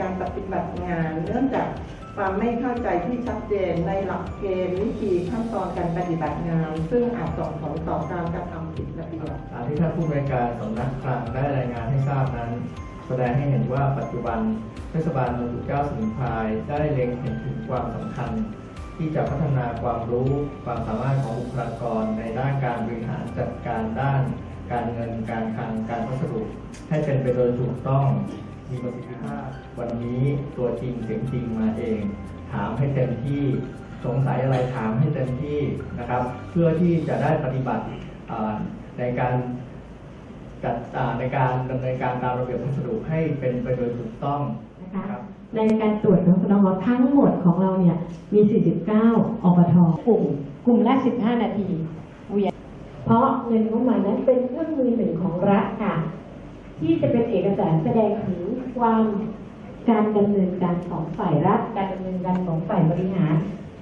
การปฏิบัติงาน เนื่องจากความไม่เข้าใจที่ชัดเจนในหลักเกณฑ์วิธีขั้นตอนการปฏิบัติงาน ซึ่งอาจส่งผลต่อการกระทำผิดระเบียบตามที่ท่านผู้บริการสำนักคลังได้รายงานให้ทราบนั้น แสดงให้เห็นว่าปัจจุบันเทศบาลเมืองสุดเก้าสมิงพรายได้เล็งเห็นถึงความสำคัญ ที่จะพัฒนาความรู้ความสามารถของบุคลากรในด้านการบริหารจัดการด้าน การเงินการคลังการพัสดุให้เป็นไปโดยถูกต้อง มีประสิทธิภาพ วันนี้ตัวจริงเสียงจริงมาเอง ถามให้เต็มที่สงสัยอะไรถามให้เต็มที่นะครับ เพื่อที่จะได้ปฏิบัติในการจัดในการดำเนินการตามระเบียบพัสดุให้เป็นไปโดยถูกต้องนะคะนะครับในการตรวจของสนงทั้งหมดของเราเนี่ยมี 49อปทกลุ่มกลุ่มละ 15 นาทีเวียเพราะเงินงบประมาณนั้นเป็นเครื่องมือหนึ่งของรัฐค่ะ ที่จะเป็นเอกสารแสดงถึง ความการดำเนินการของฝ่ายรัฐ การดำเนินการของฝ่ายบริหาร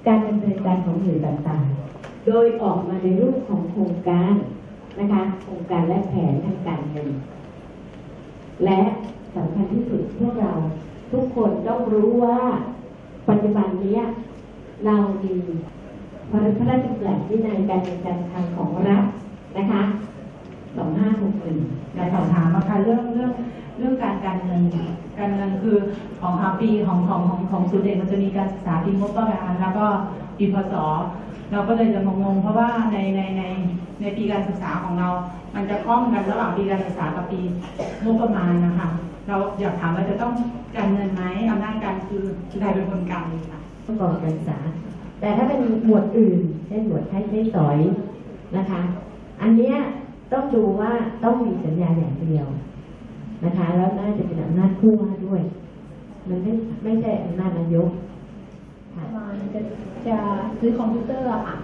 การดำเนินการของหน่วยต่างๆ โดยออกมาในรูปของโครงการนะคะ โครงการและแผนทางการเงิน และสำคัญที่สุดพวกเราทุกคนต้องรู้ว่าปัจจุบันนี้เรามีพระราชบัญญัติวินัยการเงินการคลังของรัฐนะคะ2561 อยากสอบถามนะคะเรื่องเรื่องเรื่อง การเงินคือของอาปีของของของของศูนย์เด็กมันจะมีการศึกษาปีงบประมาณแล้วก็ปีพศเราก็เลยจะงงๆเพราะว่าในในในในปีการศึกษาของเรา มันจะคล้องกันระหว่างปีการศึกษากับปีงบประมาณนะคะเราอยากถามว่าจะต้องการเงินไหมอำนาจการคือใครเป็นคนการค่ะประกอบการศึกษา แต่ถ้าเป็นหมวดอื่นเช่นหมวดใช้ใช้สอยนะคะ อันเนี้ยต้องดูว่าต้องมีสัญญาอย่างเดียว นะคะ แล้วน่าจะเป็นอำนาจผู้ว่าด้วย มันไม่ไม่ใช่อำนาจนายกค่ะมาจะจะซื้อคอมพิวเตอร์อะค่ะ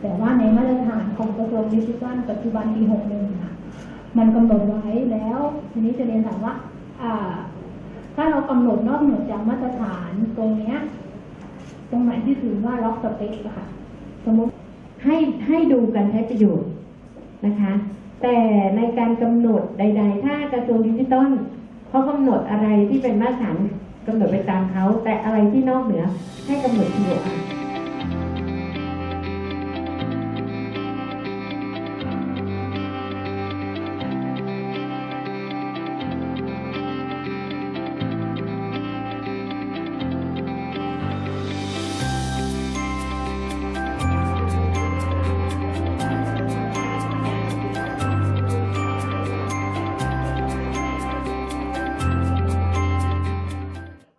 แต่ว่าในมาตรฐานของกระทรวงดิจิทัลปัจจุบันปี61ค่ะ มันกำหนดไว้แล้ว ทีนี้จะเรียนถามว่าอ่าถ้าเรากำหนดนอกเหนือจากมาตรฐานตรงเนี้ยตรงไหนที่ถือว่าล็อกสเปคค่ะ สมมติให้ให้ดูการใช้ประโยชน์นะคะ แต่ในการกำหนดใด ๆ ถ้ากระทรวงดิจิทัลเขากำหนดอะไรที่เป็นมาตรฐานกำหนดไปตามเขา แต่อะไรที่นอกเหนือให้กำหนดทีเดียว